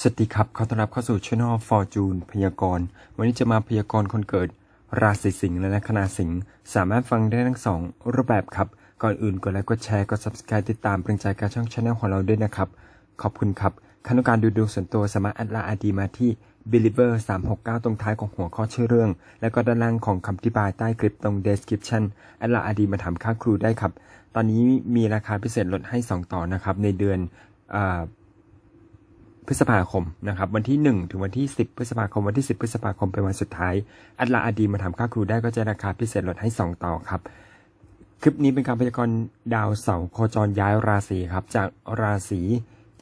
สวัสดีครับ ขอต้อนรับเข้าสู่ช่องฟอร์จูนพยากรณ์ วันนี้จะมาพยากรณ์คนเกิด ราศีสิงห์และลัคนาสิงห์ สามารถฟังได้ทั้งสองรูปแบบครับ ก่อนอื่นกดไลค์ กดแชร์ กด subscribe ติดตามเป็นใจการช่องช anel ของเราด้วยนะครับ ขอบคุณครับคณะการดูดวงส่วนตัวสามารถแอดลน์อดีมาที่ believer 369 ตรงท้ายของหัวข้อชื่อเรื่อง แล้วก็ด้านล่างของคำอธิบายใต้คลิปตรง description แอดลน์อดีมาถามค่าครูได้ครับ ตอนนี้มีราคาพิเศษลดให้ 2 ต่อนะครับ ในเดือนอ่า พฤษภาคมนะครับ วันที่ 1 ถึงวันที่ 10 พฤษภาคมวันที่ 10 พฤษภาคมเป็นวันสุดท้าย อัตลาอดีมาทำค่าครูได้ก็จะราคาพิเศษลดให้ 2 ต่อครับ คลิปนี้เป็นการพยากรณ์ดาวเสาร์โคจรย้ายราศีครับ จากราศี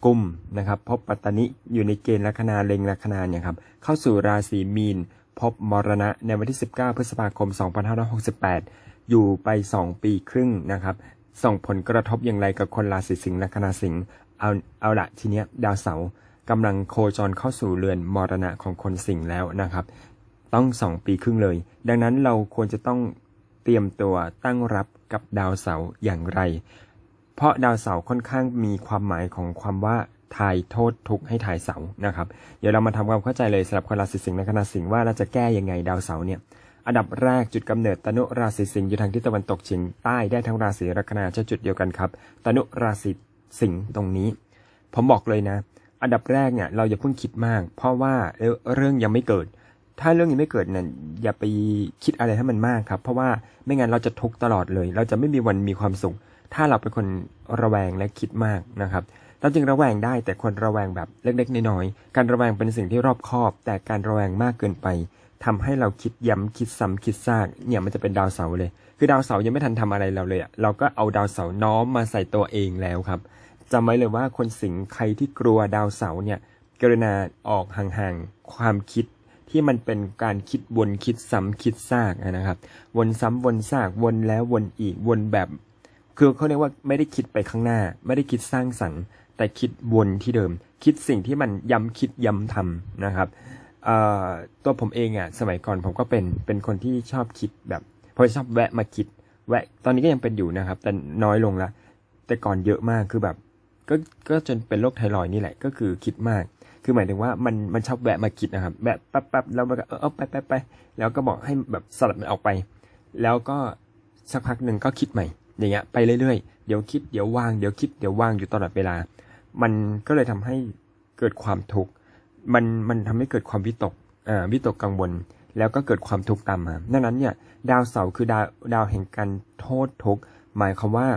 กุมนะครับ พบปัตตนิอยู่ในเกณฑ์ลัคนาเล็งลัคนาเนี่ยครับเข้าสู่ราศีมีน พบมรณะในวันที่ 19 พฤษภาคม 2568 อยู่ไป 2 ปีครึ่งนะครับส่งผลกระทบอย่างไรกับคนราศีสิงห์ลัคนาสิงห์เอาเอาละทีเนี้ยดาวเสาร์ กำลังโคจรเข้าสู่เรือนมรณะของคนสิงแล้วนะครับ ต้องสองปีครึ่งเลย ดังนั้นเราควรจะต้องเตรียมตัวตั้งรับกับดาวเสาร์อย่างไร เพราะดาวเสาร์ค่อนข้างมีความหมายของความว่าทายโทษทุกให้ทายเสาร์นะครับ เดี๋ยวเรามาทำความเข้าใจเลยสำหรับคนราศีสิงห์และคณะสิงห์ว่าเราจะแก้ยังไงดาวเสาร์เนี่ย อันดับแรกจุดกำเนิดตนุราศีสิงห์อยู่ทางทิศตะวันตกเฉียงใต้ได้ทั้งราศีลัคนาจะจุดเดียวกันครับ ตนุราศีสิงห์ตรงนี้ ผมบอกเลยนะ อันดับแรกเนี่ยเราอย่าเพิ่งคิดมาก เพราะว่าเรื่องยังไม่เกิด ถ้าเรื่องยังไม่เกิดเนี่ยอย่าไปคิดอะไรให้มันมากครับ เพราะว่าไม่งั้นเราจะทุกข์ตลอดเลย เราจะไม่มีวันมีความสุข ถ้าเราเป็นคนระแวงและคิดมากนะครับเราจึงระแวงได้แต่คนระแวงแบบเล็กๆน้อยๆการระแวงเป็นสิ่งที่รอบคอบ แต่การระแวงมากเกินไปทำให้เราคิดย้ำคิดซ้ำคิดซากเนี่ยมันจะเป็นดาวเสาเลย คือดาวเสายังไม่ทันทำอะไรเราเลยอะเราก็เอาดาวเสาน้อมมาใส่ตัวเองแล้วครับ จำไว้เลยว่าคนสิงห์ใครที่กลัวดาวเสาเนี่ยกรุณาออกห่างๆความคิดที่มันเป็นการคิดวนคิดซ้ำคิดซากนะครับ วนซ้ำวนซากวนแล้ววนอีกวนแบบ คือเขาเรียกว่าไม่ได้คิดไปข้างหน้า ไม่ได้คิดสร้างสรรค์แต่คิดวนที่เดิม คิดสิ่งที่มันย้ำคิดย้ำทำนะครับตัวผมเองอะสมัยก่อนผมก็เป็นเป็นคนที่ชอบคิดแบบเพราะชอบแวะมาคิด แวะตอนนี้ก็ยังเป็นอยู่นะครับ แต่น้อยลงละแต่ก่อนเยอะมากคือแบบ ก็ก็จนเป็นโรคไทรอยนี่แหละ ก็คือคิดมาก คือหมายถึงว่ามันมันชอบแวะมาคิดนะครับแวะแป๊บแป๊บแล้วมันก็เออไปไปไปแล้วก็บอกให้แบบสลัดมันออกไป แล้วก็สักพักหนึ่งก็คิดใหม่ อย่างเงี้ยไปเรื่อยๆ เดี๋ยวคิดเดี๋ยววางเดี๋ยวคิดเดี๋ยววางอยู่ตลอดเวลา มันก็เลยทำให้เกิดความทุกข์มันมันทำให้เกิดความวิตกอ่าวิตกกังวลแล้วก็เกิดความทุกข์ตามมาดังนั้นเนี่ย ดาวเสาร์คือดาวดาวแห่งการโทษทุกข์หมายความว่า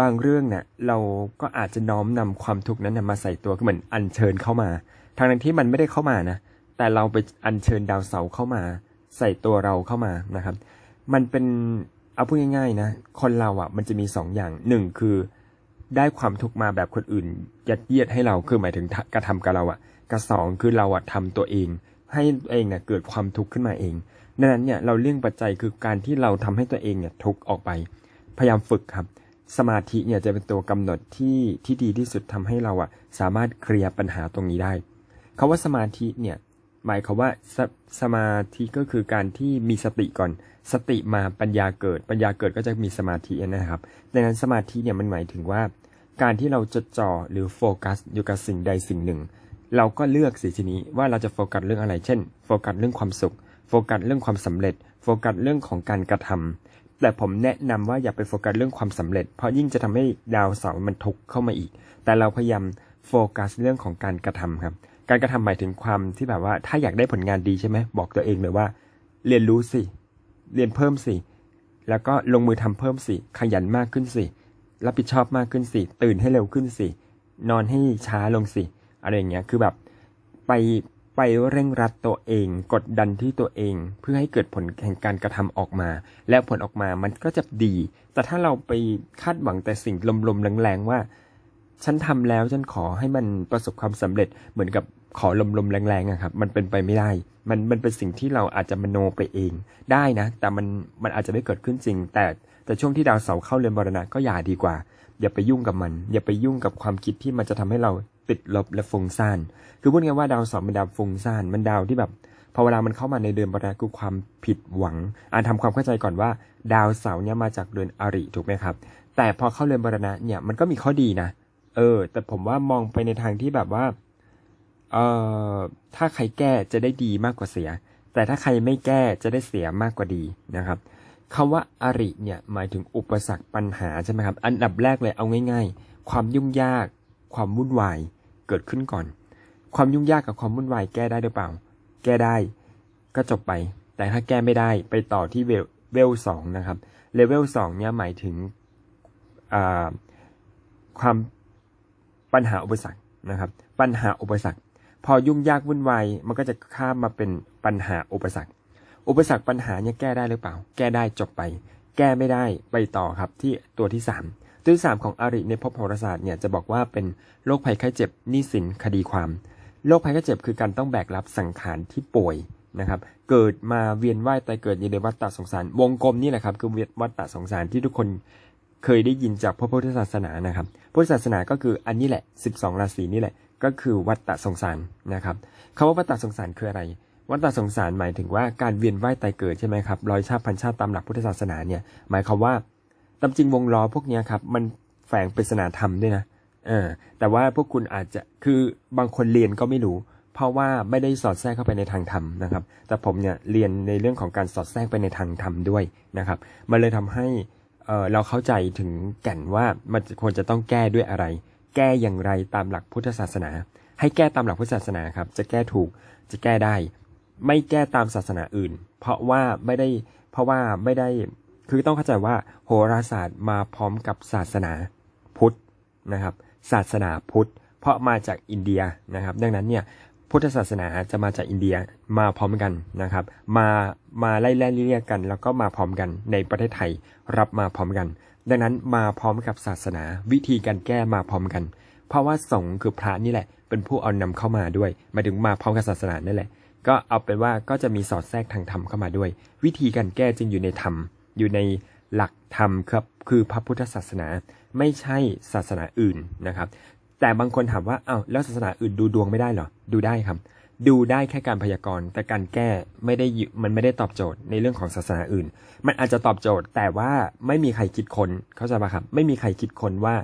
บางเรื่องเนี่ยเราก็อาจจะน้อมนำความทุกข์นั้นนะมาใส่ตัวคือเหมือนอัญเชิญเข้ามา ทางนั้นที่มันไม่ได้เข้ามานะ แต่เราไปอัญเชิญดาวเสาเข้ามา ใส่ตัวเราเข้ามานะครับ มันเป็นเอาพูดง่ายๆนะ คนเราอะ มันจะมีสองอย่างหนึ่งคือได้ความทุกข์มาแบบคนอื่น ยัดเยียดให้เราคือหมายถึงกระทำกับเราอะกับสองคือเราอะทำตัวเอง ให้ตัวเองเนี่ยเกิดความทุกข์ขึ้นมาเองดังนั้นเนี่ยเราเลี่ยงปัจจัยคือการที่เราทำให้ตัวเองเนี่ยทุกข์ออกไป พยายามฝึกครับ สมาธิเนี่ยจะเป็นตัวกำหนดที่ที่ดีที่สุดทำให้เราอะสามารถเคลียร์ปัญหาตรงนี้ได้คาว่าสมาธิเนี่ยหมายความว่าสสมาธิก็คือการที่มีสติก่อน สติมาปัญญาเกิด ปัญญาเกิดก็จะมีสมาธินะครับดังนั้นสมาธิเนี่ยมันหมายถึงว่า การที่เราจดจ่อหรือโฟกัสอยู่กับสิ่งใดสิ่งหนึ่ง เราก็เลือกสิทีนี้ว่าเราจะโฟกัสเรื่องอะไร เช่น โฟกัสเรื่องความสุข โฟกัสเรื่องความสำเร็จ โฟกัสเรื่องของการกระทำ แต่ผมแนะนำว่าอย่าไปโฟกัสเรื่องความสำเร็จ เพราะยิ่งจะทำให้ดาวเสาร์มันทุกข์เข้ามาอีก แต่เราพยายามโฟกัสเรื่องของการกระทำครับ การกระทำหมายถึงความที่แบบว่า ถ้าอยากได้ผลงานดีใช่ไหมบอกตัวเองเลยว่า เรียนรู้สิ เรียนเพิ่มสิ แล้วก็ลงมือทำเพิ่มสิ ขยันมากขึ้นสิ รับผิดชอบมากขึ้นสิ ตื่นให้เร็วขึ้นสิ นอนให้ช้าลงสิ อะไรอย่างเงี้ย คือแบบไป ไปเร่งรัดตัวเอง กดดันที่ตัวเอง เพื่อให้เกิดผลแห่งการกระทำออกมา แล้วผลออกมามันก็จะดี แต่ถ้าเราไปคาดหวังแต่สิ่งลมๆแรงๆว่า ฉันทำแล้วฉันขอให้มันประสบความสำเร็จเหมือนกับขอลมๆแรงๆอะครับ มันเป็นไปไม่ได้ มันมันเป็นสิ่งที่เราอาจจะมโนไปเองได้นะ แต่มันมันอาจจะไม่เกิดขึ้นจริง แต่แต่ช่วงที่ดาวเสาร์เข้าเรือนมรณะก็อย่าดีกว่า อย่าไปยุ่งกับมัน อย่าไปยุ่งกับความคิดที่มันจะทำให้เรา ติดลบและฟุ้งซ่าน คือพูดง่ายว่าดาวเสาร์เป็นดาวฟุ้งซ่าน มันดาวที่แบบพอเวลามันเข้ามาในเดือนมรณะคือความผิดหวัง อ่านทำความเข้าใจก่อนว่า ดาวเสาร์เนี่ยมาจากเดือนอริถูกไหมครับ แต่พอเข้าเรือนมรณะเนี่ยมันก็มีข้อดีนะ เออ แต่ผมว่ามองไปในทางที่แบบว่า เออถ้าใครแก้จะได้ดีมากกว่าเสีย แต่ถ้าใครไม่แก้จะได้เสียมากกว่าดีนะครับคำว่าอริเนี่ยหมายถึงอุปสรรคปัญหาใช่ไหมครับ อันดับแรกเลยเอาง่าย ๆ ความยุ่งยาก ความวุ่นวาย เกิดขึ้นก่อน ความยุ่งยากกับความวุ่นวายแก้ได้หรือเปล่า แก้ได้ก็จบไป แต่ถ้าแก้ไม่ได้ไปต่อที่เวลเวลสองนะครับเลเวลสองเนี่ยหมายถึงความปัญหาอุปสรรคนะครับ ปัญหาอุปสรรค พอยุ่งยากวุ่นวายมันก็จะข้ามมาเป็นปัญหาอุปสรรค อุปสรรคปัญหาเนี่ยแก้ได้หรือเปล่า แก้ได้จบไป แก้ไม่ได้ไปต่อครับที่ตัวที่3 ตัวที่3ของอริในภพโหราศาสตร์เนี่ยจะบอกว่าเป็นโรคภัยไข้เจ็บหนี้สินคดีความโรคภัยไข้เจ็บคือการต้องแบกรับสังขารที่ป่วยนะครับ เกิดมาเวียนว่ายตายเกิดอยู่ในวัฏฏะสงสาร วงกลมนี่แหละครับคือวัฏฏะสงสารที่ทุกคนเคยได้ยินจากพระพุทธศาสนานะครับพุทธศาสนาก็คืออันนี้แหละ 12 ราศีนี่แหละ ก็คือวัฏฏะสงสารนะครับคำว่าวัฏฏะสงสารคืออะไร วัฏฏะสงสารหมายถึงว่าการเวียนว่ายตายเกิดใช่ไหมครับร้อยชาติพันชาติตามหลักพุทธศาสนาเนี่ย หมายความว่า ตามจริงวงล้อพวกนี้ครับ มันแฝงปริศนาธรรมด้วยนะเออแต่ว่าพวกคุณอาจจะคือบางคนเรียนก็ไม่รู้ เพราะว่าไม่ได้สอดแทรกเข้าไปในทางธรรมนะครับ แต่ผมเนี่ยเรียนในเรื่องของการสอดแทรกไปในทางธรรมด้วยนะครับมันเลยทำให้เออเราเข้าใจถึงแก่นว่ามันควรจะต้องแก้ด้วยอะไร แก้อย่างไรตามหลักพุทธศาสนา ให้แก้ตามหลักพุทธศาสนาครับ จะแก้ถูกจะแก้ได้ ไม่แก้ตามศาสนาอื่น เพราะว่าไม่ได้เพราะว่าไม่ได้ คือต้องเข้าใจว่าโหราศาสตร์มาพร้อมกับศาสนาพุทธนะครับ ศาสนาพุทธ เพราะมาจากอินเดียนะครับ ดังนั้นเนี่ยพุทธศาสนาจะมาจากอินเดียมาพร้อมกันนะครับ มามาไล่ไล่เรียกกัน แล้วก็มาพร้อมกันในประเทศไทยรับมาพร้อมกัน ดังนั้นมาพร้อมกับศาสนา วิธีการแก้มาพร้อมกัน เพราะว่าสงฆ์คือพระนี่แหละ เป็นผู้เอานำเข้ามาด้วยมาถึงมาพร้อมกับศาสนานั่นแหละ ก็เอาเป็นว่าก็จะมีสอดแทรกทางธรรมเข้ามาด้วย วิธีการแก้จึงอยู่ในธรรม อยู่ในหลักธรรมครับคือพระพุทธศาสนาไม่ใช่ศาสนาอื่นนะครับ แต่บางคนถามว่าอ้าวแล้วศาสนาอื่นดูดวงไม่ได้เหรอ ดูได้ครับ ดูได้แค่การพยากรณ์แต่การแก้ไม่ได้มันไม่ได้ตอบโจทย์ในเรื่องของศาสนาอื่น มันอาจจะตอบโจทย์ แต่ว่าไม่มีใครคิดคนเข้าใจป่ะครับ ไม่มีใครคิดคนว่า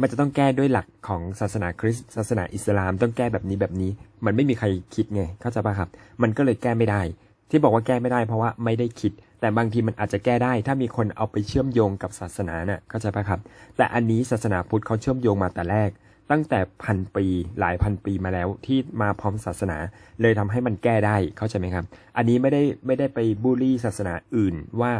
มันจะต้องแก้ด้วยหลักของศาสนาคริสต์ศาสนาอิสลามต้องแก้แบบนี้แบบนี้ มันไม่มีใครคิดไงเข้าใจป่ะครับ มันก็เลยแก้ไม่ได้ ที่บอกว่าแก้ไม่ได้เพราะว่าไม่ได้คิด แต่บางทีมันอาจจะแก้ได้ ถ้ามีคนเอาไปเชื่อมโยงกับศาสนาเนี่ยเข้าใจปะครับ แต่อันนี้ศาสนาพุทธเขาเชื่อมโยงมาแต่แรก ตั้งแต่พันปีหลายพันปีมาแล้วที่มาพร้อมศาสนา เลยทำให้มันแก้ได้เข้าใจไหมครับ อันนี้ไม่ได้ไม่ได้ไปบูลลี่ศาสนาอื่นว่า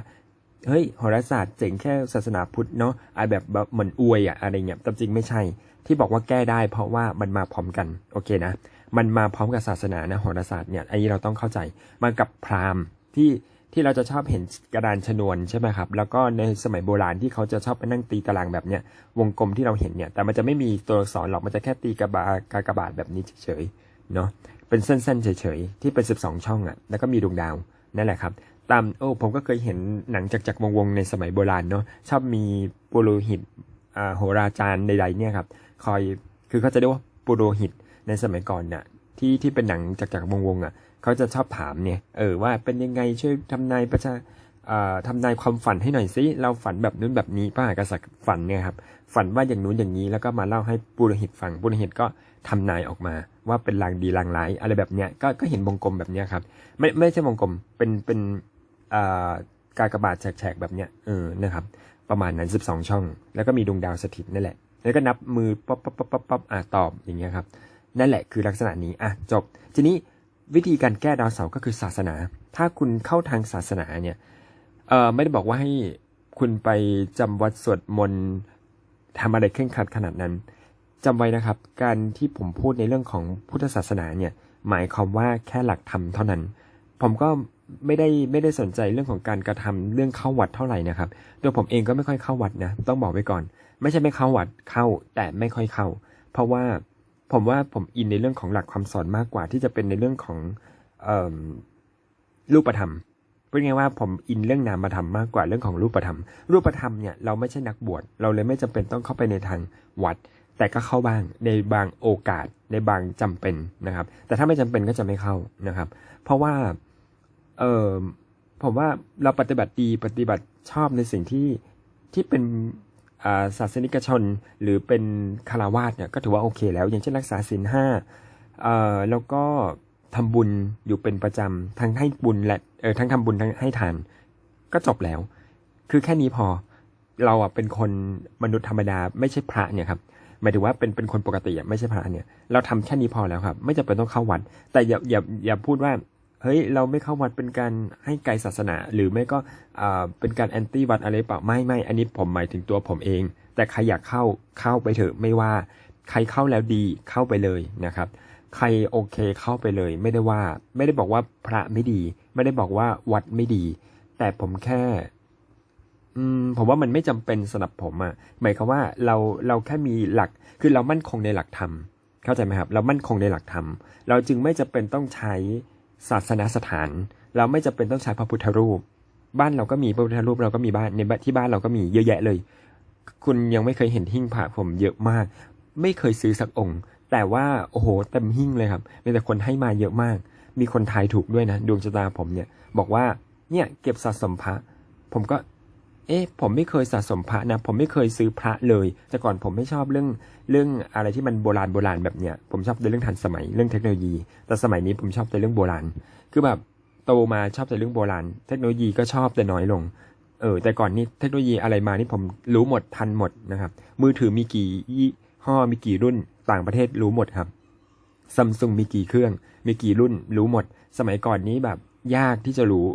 เฮ้ยโหราศาสตร์เจ๋งแค่ศาสนาพุทธเนาะไอะแบบแบบเหมือนอวยอะอะไรเงี้ยแต่จริงไม่ใช่ ที่บอกว่าแก้ได้เพราะว่ามันมาพร้อมกันโอเคนะ มันมาพร้อมกับศาสนานะโหราศาสตร์เนี่ยอันนี้เราต้องเข้าใจมากับพราหมณ์ที่ที่เราจะชอบเห็นกระดานชนวนใช่ไหมครับ แล้วก็ในสมัยโบราณที่เขาจะชอบไปนั่งตีตารางแบบเนี้ยวงกลมที่เราเห็นเนี่ย แต่มันจะไม่มีตัวอักษรหรอก มันจะแค่ตีกระบากากบาทแบบนี้เฉยๆ เนาะเป็นเส้นๆเฉยๆ ที่เป็น 12 ช่องอะ่ะ แล้วก็มีดวงดาว นั่นแหละครับ ตามโอ้ผมก็เคยเห็นหนังจากจากวงวงๆในสมัยโบราณเนาะ ชอบมีปุโรหิตอ่าโหราจารย์ใดๆเนี่ยครับ คอย คือเขาจะเรียกว่าปุโรหิต ในสมัยก่อนน่ะที่ที่เป็นหนังจากจากวงวงๆอะเขาจะชอบถามเนี่ยเออว่าเป็นยังไงช่วยทำนายประชาอ่าทำนายความฝันให้หน่อยสิเราฝันแบบนู้นแบบนี้พระมหากษัตริย์ฝันเนี่ยครับฝันว่าอย่างนู้นอย่างนี้แล้วก็มาเล่าให้ปุโรหิตฟังปุโรหิตก็ทำนายออกมา ว่าเป็นลางดีลางร้ายอะไรแบบเนี้ยก็ก็เห็นวงกลมแบบเนี้ยครับไม่ไม่ใช่วงกลมเป็นเป็นอ่ากากบาทแฉกๆแบบเนี้ยเออนะครับประมาณนั้น 12 ช่อง แล้วก็มีดวงดาวสถิตนั่นแหละ แล้วก็นับมือป๊อปป๊อปป๊อปป๊อปป๊อปอะตอบอย่างเงี้ยครับ นั่นแหละคือลักษณะนี้อะจบ ทีนี้วิธีการแก้ดาวเสาร์ก็คือศาสนา ถ้าคุณเข้าทางศาสนาเนี่ยเออไม่ได้บอกว่าให้คุณไปจำวัดสวดมนต์ทำอะไรเคร่งครัดขนาดนั้นจำไว้นะครับ การที่ผมพูดในเรื่องของพุทธศาสนาเนี่ย หมายความว่าแค่หลักธรรมเท่านั้น ผมก็ไม่ได้ไม่ได้สนใจเรื่องของการกระทำเรื่องเข้าวัดเท่าไหร่นะครับตัวผมเองก็ไม่ค่อยเข้าวัดนะ ต้องบอกไว้ก่อน ไม่ใช่ไม่เข้าวัดเข้าแต่ไม่ค่อยเข้า เพราะว่า ผมว่าผมอินในเรื่องของหลักความสอนมากกว่าที่จะเป็นในเรื่องของอรูปธรรมพูดง่ายว่าผมอินเรื่องนามธรรมมากกว่าเรื่องของรูปธรรม รูปธรรมเนี่ยเราไม่ใช่นักบวชเราเลยไม่จำเป็นต้องเข้าไปในทางวัด แต่ก็เข้าบ้างในบางโอกาสในบางจำเป็นนะครับ แต่ถ้าไม่จำเป็นก็จะไม่เข้านะครับ เพราะว่าเออผมว่าเราปฏิบัติดีปฏิบัติชอบในสิ่งที่ที่เป็น ศาสนิกชน หรือเป็นคารวาสเนี่ยก็ถือว่าโอเคแล้ว อย่างเช่นรักษาศีลห้าแล้วก็ทำบุญอยู่เป็นประจำทั้งให้บุญและเออทั้งทำบุญทั้งให้ทาน ก็จบแล้ว คือแค่นี้พอเราอะเป็นคนมนุษย์ธรรมดาไม่ใช่พระเนี่ยครับหมายถึงว่าเป็นเป็นคนปกติอะไม่ใช่พระเนี่ยเราทำแค่นี้พอแล้วครับ ไม่จำเป็นต้องเข้าวัด แต่อย่าอย่าอย่าพูดว่า เฮ้ยเราไม่เข้าวัดเป็นการให้ไกลศาสนา หรือไม่ก็เป็นการแอนตี้วัดอะไรเปล่าไม่ไม่อันนี้ผมหมายถึงตัวผมเอง แต่ใครอยากเข้าเข้าไปเถอะไม่ว่า ใครเข้าแล้วดีเข้าไปเลยนะครับ ใครโอเคเข้าไปเลย ไม่ได้ว่า ไม่ได้บอกว่าพระไม่ดี ไม่ได้บอกว่าวัดไม่ดี แต่ผมแค่ อืมผมว่ามันไม่จำเป็นสำหรับผมอะหมายความว่าเราเราแค่มีหลักคือเรามั่นคงในหลักธรรมเข้าใจไหมครับ เรามั่นคงในหลักธรรมเราจึงไม่จำเป็นต้องใช้ ศาสนสถาน เราไม่จำเป็นต้องใช้พระพุทธรูป บ้านเราก็มีพระพุทธรูปเราก็มีบ้านในที่บ้านเราก็มีเยอะแยะเลย คุณยังไม่เคยเห็นหิ้งพระผมเยอะมาก ไม่เคยซื้อสักองค์ แต่ว่าโอ้โหเต็มหิ้งเลยครับมีแต่คนให้มาเยอะมาก มีคนทายถูกด้วยนะดวงชะตาผมเนี่ย บอกว่าเนี่ยเก็บสะสมพระ ผมก็ เอ๊ะผมไม่เคยสะสมพระนะผมไม่เคยซื้อพระเลย แต่ก่อนผมไม่ชอบเรื่องเรื่องอะไรที่มันโบราณโบราณแบบเนี้ยผมชอบในเรื่องทันสมัยเรื่องเทคโนโลยี แต่สมัยนี้ผมชอบในเรื่องโบราณ คือแบบโตมาชอบแต่เรื่องโบราณ เทคโนโลยีก็ชอบแต่น้อยลงเออแต่ก่อนนี้เทคโนโลยีอะไรมานี่ผมรู้หมดทันหมดนะครับ มือถือมีกี่ยี่ห้อมีกี่รุ่นต่างประเทศรู้หมดครับซัมซุงมีกี่เครื่อง มีกี่รุ่นรู้หมด สมัยก่อนนี้แบบยากที่จะรู้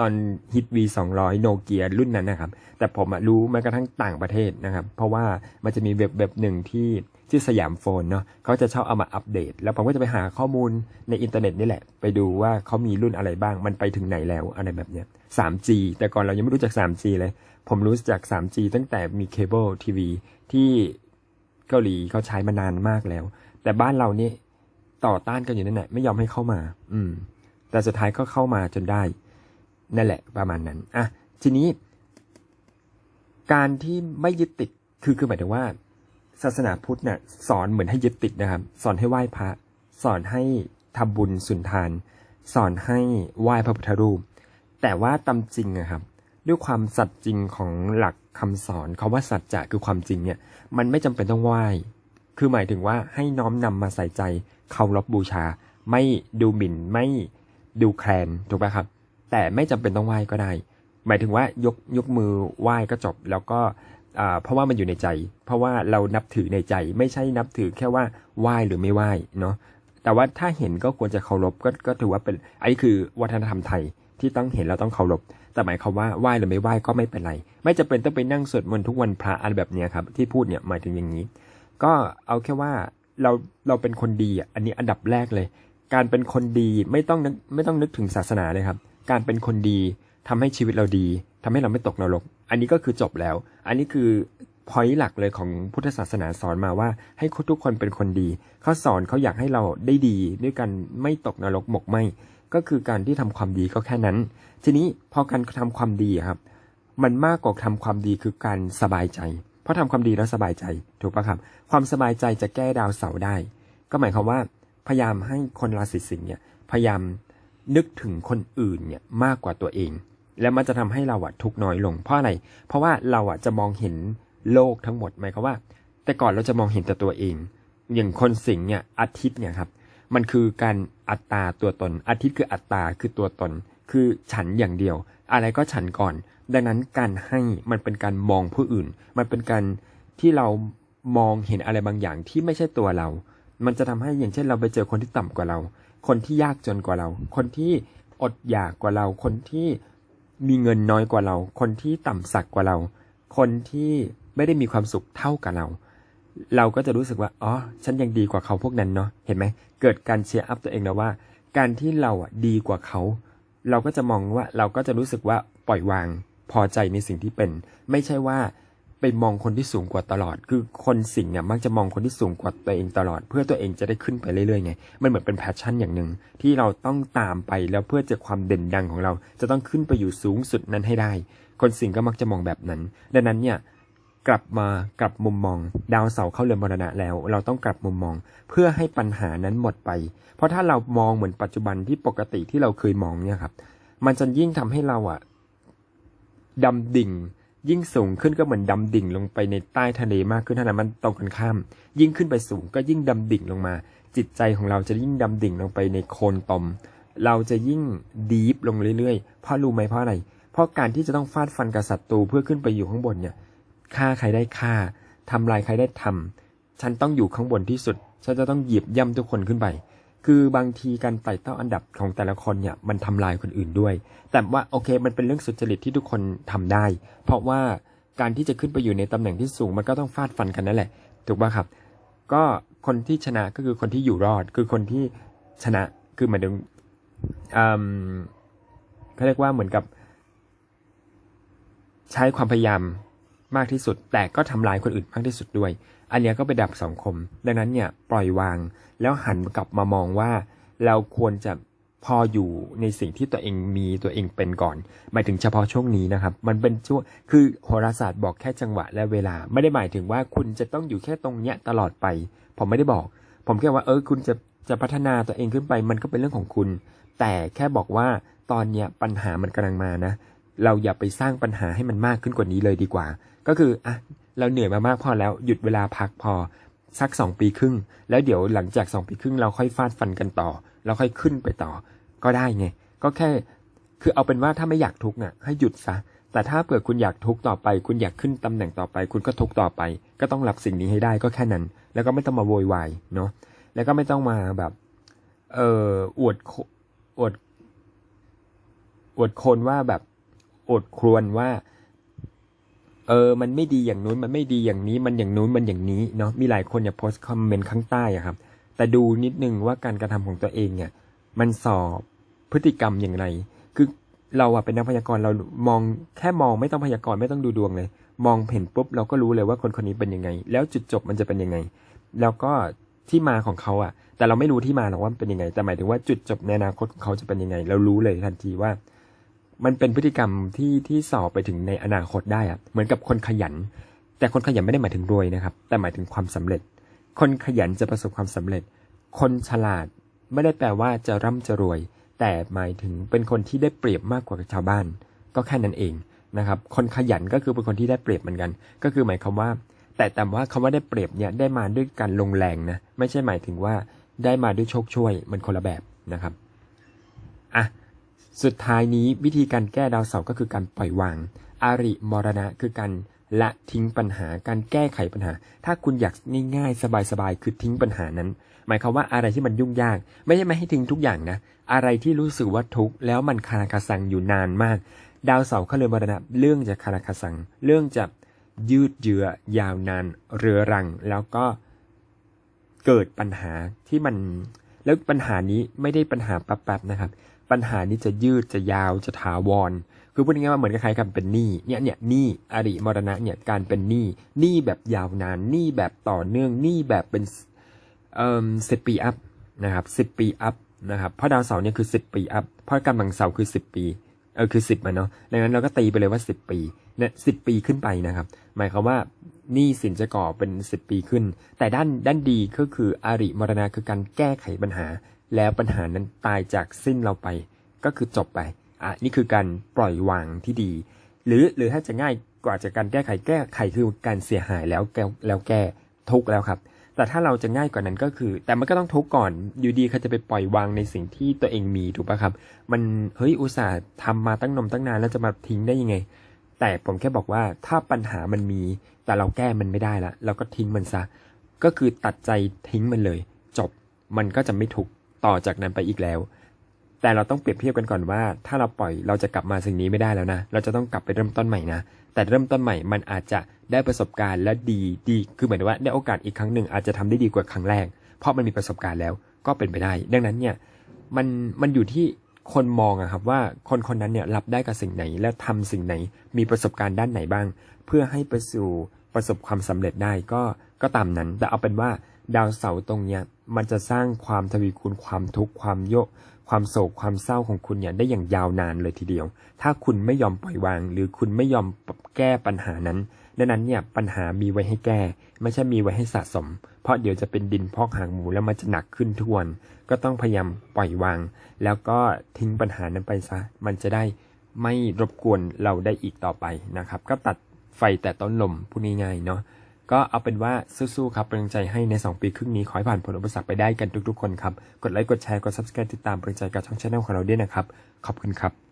ตอนฮิต V 2 0 0โนเกียรุ่นนั้นนะครับ แต่ผมอะรู้แม้กระทั่งต่างประเทศนะครับ เพราะว่ามันจะมีเว็บเว็บหนึ่งที่ที่อสยามโฟนเนาะเขาจะชอบเอามาอัปเดต แล้วผมก็จะไปหาข้อมูลในอินเทอร์เน็ตนี่แหละ ไปดูว่าเขามีรุ่นอะไรบ้าง มันไปถึงไหนแล้วอะไรแบบเนี้ย 3G แต่ก่อนเรายังไม่รู้จัก 3G เลย ผมรู้จัก 3G ตั้งแต่มีเคเบิลทีวีที่เกาหลีเขาใช้มานานมากแล้ว แต่บ้านเรานี่ต่อต้านกันอยู่นั่นแหละไม่ยอมให้เข้ามา อืม แต่สุดท้ายก็เข้ามาจนได้ นั่นแหละประมาณนั้นอะทีนี้ การที่ไม่ยึดติดคือคือหมายถึงว่า ศาสนาพุทธเนี่ยสอนเหมือนให้ยึดติดนะครับ สอนให้ไหว้พระ สอนให้ทำบุญสุนทาน สอนให้ไหว้พระพุทธรูป แต่ว่าตามจริงอะครับ ด้วยความสัตย์จริงของหลักคำสอนคาว่าสัจจะคือความจริงเนี่ย มันไม่จำเป็นต้องไหว้ คือหมายถึงว่าให้น้อมนำมาใส่ใจเคารพบูชา ไม่ดูหมิ่นไม่ดูแคลนถูกไหมครับ แต่ไม่จำเป็นต้องไหว้ก็ได้ หมายถึงว่ายกยกมือไหว้ก็จบ แล้วก็เพราะว่ามันอยู่ในใจ เพราะว่าเรานับถือในใจ ไม่ใช่นับถือแค่ว่าไหว้หรือไม่ไหว้เนาะแต่ว่าถ้าเห็นก็ควรจะเคารพก็ก็ถือว่าเป็นอันนี้คือวัฒนธรรมไทยที่ต้องเห็นแล้วต้องเคารพแต่หมายความว่าไหว้หรือไม่ไหว้ก็ไม่เป็นไร ไม่จำเป็นต้องไปนั่งสวดมนต์ทุกวันพระอะไรแบบนี้ครับที่พูดเนี่ยหมายถึงอย่างนี้ ก็เอาแค่ว่าเราเราเป็นคนดีอันนี้อันดับแรกเลย การเป็นคนดีไม่ต้องไม่ต้องนึกถึงศาสนาเลยครับ การเป็นคนดีทำให้ชีวิตเราดีทำให้เราไม่ตกนรก อันนี้ก็คือจบแล้ว อันนี้คือพอยต์หลักเลยของพุทธศาสนาสอนมาว่า ให้ทุกคนเป็นคนดี เขาสอนเขาอยากให้เราได้ดี ด้วยกันไม่ตกนรกหมกไหมก็คือการที่ทำความดีก็แค่นั้น ทีนี้พอการทำความดีครับมันมากกว่าทำความดีคือการสบายใจ เพราะทำความดีแล้วสบายใจถูกปะครับ ความสบายใจจะแก้ดาวเสาได้ ก็หมายความว่า พยายามให้คนราศีสิงห์เนี่ยพยายาม นึกถึงคนอื่นเนี่ยมากกว่าตัวเอง แล้วมันจะทำให้เราอะทุกน้อยลง เพราะอะไร เพราะว่าเราอะจะมองเห็นโลกทั้งหมดหมายความว่า แต่ก่อนเราจะมองเห็นแต่ตัวเอง อย่างคนสิงเนี่ยอาทิตย์เนี่ยครับมันคือการอัตตาตัวตน อาทิตย์คืออัตตาคือตัวตน คือฉันอย่างเดียว อะไรก็ฉันก่อน ดังนั้นการให้มันเป็นการมองผู้อื่น มันเป็นการที่เรามองเห็นอะไรบางอย่างที่ไม่ใช่ตัวเรา มันจะทำให้อย่างเช่นเราไปเจอคนที่ต่ำกว่าเรา คนที่ยากจนกว่าเรา คนที่อดอยากกว่าเรา คนที่มีเงินน้อยกว่าเรา คนที่ต่ำสักกว่าเรา คนที่ไม่ได้มีความสุขเท่ากับเรา เราก็จะรู้สึกว่า อ๋อ ฉันยังดีกว่าเขาพวกนั้นเนาะ เห็นไหม เกิดการเชียร์อัพตัวเองแล้วว่า การที่เราอะดีกว่าเขา เราก็จะมองว่า เราก็จะรู้สึกว่าปล่อยวาง พอใจในสิ่งที่เป็น ไม่ใช่ว่า ไปมองคนที่สูงกว่าตลอด คือคนสิงเนี่ยมักจะมองคนที่สูงกว่าตัวเองตลอด เพื่อตัวเองจะได้ขึ้นไปเรื่อยๆไง มันเหมือนเป็นแพชชั่นอย่างหนึ่งที่เราต้องตามไปแล้วเพื่อจะความเด่นดังของเรา จะต้องขึ้นไปอยู่สูงสุดนั้นให้ได้ คนสิงก็มักจะมองแบบนั้น ดังนั้นเนี่ยกลับมากลับมุมมอง ดาวเสาร์เข้าเรือนมรณะแล้ว เราต้องกลับมุมมอง เพื่อให้ปัญหานั้นหมดไป เพราะถ้าเรามองเหมือนปัจจุบันที่ปกติที่เราเคยมองเนี่ยครับ มันจะยิ่งทำให้เราอะดำดิ่ง ยิ่งสูงขึ้นก็เหมือนดำดิ่งลงไปในใต้ทะเลมากขึ้นเท่านั้นมันตรงกันข้าม ยิ่งขึ้นไปสูงก็ยิ่งดำดิ่งลงมา จิตใจของเราจะยิ่งดำดิ่งลงไปในโคลนตม เราจะยิ่งดีฟลงเรื่อยๆ เพราะรู้ไหมเพราะอะไร เพราะการที่จะต้องฟาดฟันกับศัตรูเพื่อขึ้นไปอยู่ข้างบนเนี่ยฆ่าใครได้ฆ่าทำลายใครได้ทำฉันต้องอยู่ข้างบนที่สุด ฉันจะต้องหยียบย่ำทุกคนขึ้นไป คือบางทีการไต่เต้าอันดับของแต่ละคนเนี่ยมันทำลายคนอื่นด้วย แต่ว่าโอเค มันเป็นเรื่องสุจริตที่ทุกคนทำได้ เพราะว่าการที่จะขึ้นไปอยู่ในตำแหน่งที่สูงมันก็ต้องฟาดฟันกันนั่นแหละ ถูกป่ะครับ ก็คนที่ชนะก็คือคนที่อยู่รอด คือคนที่ชนะคือหมายถึงอืมเขาเรียกว่าเหมือนกับ ใช้ความพยายาม มากที่สุด แต่ก็ทำลายคนอื่นมากที่สุดด้วย อันเนี้ยก็เป็นดับสังคม ดังนั้นเนี่ยปล่อยวาง แล้วหันกลับมามองว่า เราควรจะพออยู่ในสิ่งที่ตัวเองมีตัวเองเป็นก่อน หมายถึงเฉพาะช่วงนี้นะครับ มันเป็นช่วงคือโหราศาสตร์บอกแค่จังหวะและเวลา ไม่ได้หมายถึงว่าคุณจะต้องอยู่แค่ตรงเนี้ยตลอดไป ผมไม่ได้บอก ผมแค่ว่าเออคุณจะจะพัฒนาตัวเองขึ้นไป มันก็เป็นเรื่องของคุณ แต่แค่บอกว่าตอนเนี้ยปัญหามันกำลังมานะ เราอย่าไปสร้างปัญหาให้มันมากขึ้นกว่านี้เลยดีกว่า ก็คืออะเราเหนื่อยมามากพอแล้วหยุดเวลาพักพอสักสองปีครึ่ง แล้วเดี๋ยวหลังจากสองปีครึ่งเราค่อยฟาดฟันกันต่อ เราค่อยขึ้นไปต่อ ก็ได้ไง ก็แค่ คือเอาเป็นว่าถ้าไม่อยากทุกข์น่ะ ให้หยุดซะ แต่ถ้าเผื่อคุณอยากทุกข์ต่อไป คุณอยากขึ้นตำแหน่งต่อไป คุณก็ทุกข์ต่อไป ก็ต้องรับสิ่งนี้ให้ได้ก็แค่นั้น แล้วก็ไม่ต้องมาโวยวายเนาะ แล้วก็ไม่ต้องมาแบบ เอออวดโคอวดอวดคนว่าแบบอวดครวญว่า เออ มันไม่ดีอย่างนู้น มันไม่ดีอย่างนี้ มันอย่างนู้น มันอย่างนี้เนาะ มีหลายคนอย่าโพสต์คอมเมนต์ข้างใต้อะครับ แต่ดูนิดนึงว่าการกระทำของตัวเองเนี่ย มันสอบพฤติกรรมอย่างไร คือเราอะเป็นนักพยากรณ์เรามองแค่มองไม่ต้องพยากรณ์ไม่ต้องดูดวงเลย มองเห็นปุ๊บเราก็รู้เลยว่าคนคนนี้เป็นยังไง แล้วจุดจบมันจะเป็นยังไง แล้วก็ที่มาของเขาอะแต่เราไม่รู้ที่มาหรอกว่ามันเป็นยังไง แต่หมายถึงว่าจุดจบในอนาคตของเขาจะเป็นยังไง เรารู้เลยทันทีว่า มันเป็นพฤติกรรมที่ที่สอบไปถึงในอนาคตได้อะเหมือนกับคนขยัน แต่คนขยันไม่ได้หมายถึงรวยนะครับ แต่หมายถึงความสำเร็จ คนขยันจะประสบความสำเร็จ คนฉลาดไม่ได้แปลว่าจะร่ำจะรวย แต่หมายถึงเป็นคนที่ได้เปรียบมากกว่าชาวบ้าน ก็แค่นั้นเองนะครับ คนขยันก็คือเป็นคนที่ได้เปรียบเหมือนกัน ก็คือหมายความว่า แต่แต่ว่าคำว่าได้เปรียบเนี่ยได้มาด้วยการลงแรงนะไม่ใช่หมายถึงว่าได้มาด้วยโชคช่วยมันคนละแบบนะครับอะ สุดท้ายนี้วิธีการแก้ดาวเสาร์ก็คือการปล่อยวาง อาริมรณะคือการละทิ้งปัญหาการแก้ไขปัญหา ถ้าคุณอยากง่ายๆ สบายๆ คือทิ้งปัญหานั้น หมายความว่าอะไรที่มันยุ่งยาก ไม่ใช่ไม่ให้ทิ้งทุกอย่างนะ อะไรที่รู้สึกว่าทุกข์แล้วมันคาราคาซังอยู่นานมาก ดาวเสาร์เขาเลยมรณะเรื่องจะคาราคาซัง เรื่องจะยืดเยื้อยาวนาน เรื้อรัง แล้วก็เกิดปัญหาที่มัน แล้วปัญหานี้ไม่ได้ปัญหาแป๊บๆนะครับ ปัญหานี้จะยืดจะยาวจะถาวร คือพูดง่ายๆว่าเหมือนกับใครกันเป็นหนี้เนี่ยเนี่ยหนี้อริมรณะเนี่ยการเป็นหนี้หนี้แบบยาวนานหนี้แบบต่อเนื่องหนี้แบบเป็นเอ่อสิบปีอัพนะครับสิบปีอัพนะครับเพราะดาวเสาร์เนี่ยคือสิบปีอัพเพราะกำลังเสาร์คือสิบปีเออคือสิบมันเนาะดังนั้นเราก็ตีไปเลยว่าสิบปีเนี่ยสิบปีขึ้นไปนะครับ หมายความว่าหนี้สินจะก่อเป็นสิบปีขึ้น แต่ด้านด้านดีก็คืออาริมรณะคือการแก้ไขปัญหา แล้วปัญหานั้นตายจากสิ้นเราไป ก็คือจบไปอะนี่คือการปล่อยวางที่ดี หรือหรือถ้าจะง่ายกว่าจากการแก้ไขแก้ไขคือการเสียหายแล้วแก้แล้วแก้ทุกแล้วครับ แต่ถ้าเราจะง่ายกว่านั้นก็คือ แต่มันก็ต้องทุกก่อนอยู่ดีเขาจะไปปล่อยวางในสิ่งที่ตัวเองมีถูกปะครับ มันเฮ้ยอุตส่าห์ทำมาตั้งนมตั้งนานแล้วจะมาทิ้งได้ยังไง แต่ผมแค่บอกว่าถ้าปัญหามันมี แต่เราแก้มันไม่ได้ละเราก็ทิ้งมันซะ ก็คือตัดใจทิ้งมันเลย จบมันก็จะไม่ถูก ต่อจากนั้นไปอีกแล้ว แต่เราต้องเปรียบเทียบกันก่อนว่า ถ้าเราปล่อยเราจะกลับมาสิ่งนี้ไม่ได้แล้วนะ เราจะต้องกลับไปเริ่มต้นใหม่นะ แต่เริ่มต้นใหม่มันอาจจะได้ประสบการณ์และดีดีคือเหมือนว่าได้โอกาสอีกครั้งหนึ่งอาจจะทำได้ดีกว่าครั้งแรก เพราะมันมีประสบการณ์แล้วก็เป็นไปได้ ดังนั้นเนี่ยมันมันอยู่ที่คนมองอะครับว่าคนคนนั้นเนี่ยรับได้กับสิ่งไหนและทำสิ่งไหน มีประสบการณ์ด้านไหนบ้าง เพื่อให้ไปสู่ประสบความสำเร็จได้ก็ก็ตามนั้น แต่เอาเป็นว่า ดาวเสาร์ตรงเนี้ยมันจะสร้างความทวีคูณความทุกข์ความโยก ความโศกความเศร้าของคุณเนี่ยได้อย่างยาวนานเลยทีเดียว ถ้าคุณไม่ยอมปล่อยวาง หรือคุณไม่ยอมแก้ปัญหานั้นดังนั้นเนี่ยปัญหามีไว้ให้แก้ ไม่ใช่มีไว้ให้สะสม เพราะเดี๋ยวจะเป็นดินพอกหางหมูแล้วมันจะหนักขึ้นทุกวัน ก็ต้องพยายามปล่อยวาง แล้วก็ทิ้งปัญหานั้นไปซะ มันจะได้ไม่รบกวนเราได้อีกต่อไปนะครับ ก็ตัดไฟแต่ต้นลมพูดง่ายๆเนาะ ก็เอาเป็นว่าสู้ๆครับเป็นกำลังใจให้ใน 2 ปีครึ่งนี้ขอให้ผ่านผลอุปสรรคไปได้กันทุกๆคนครับ กดไลค์กดแชร์กด subscribe ติดตามเป็นกำลังใจกับช่องช anel ของเราด้วยนะครับ ขอบคุณครับ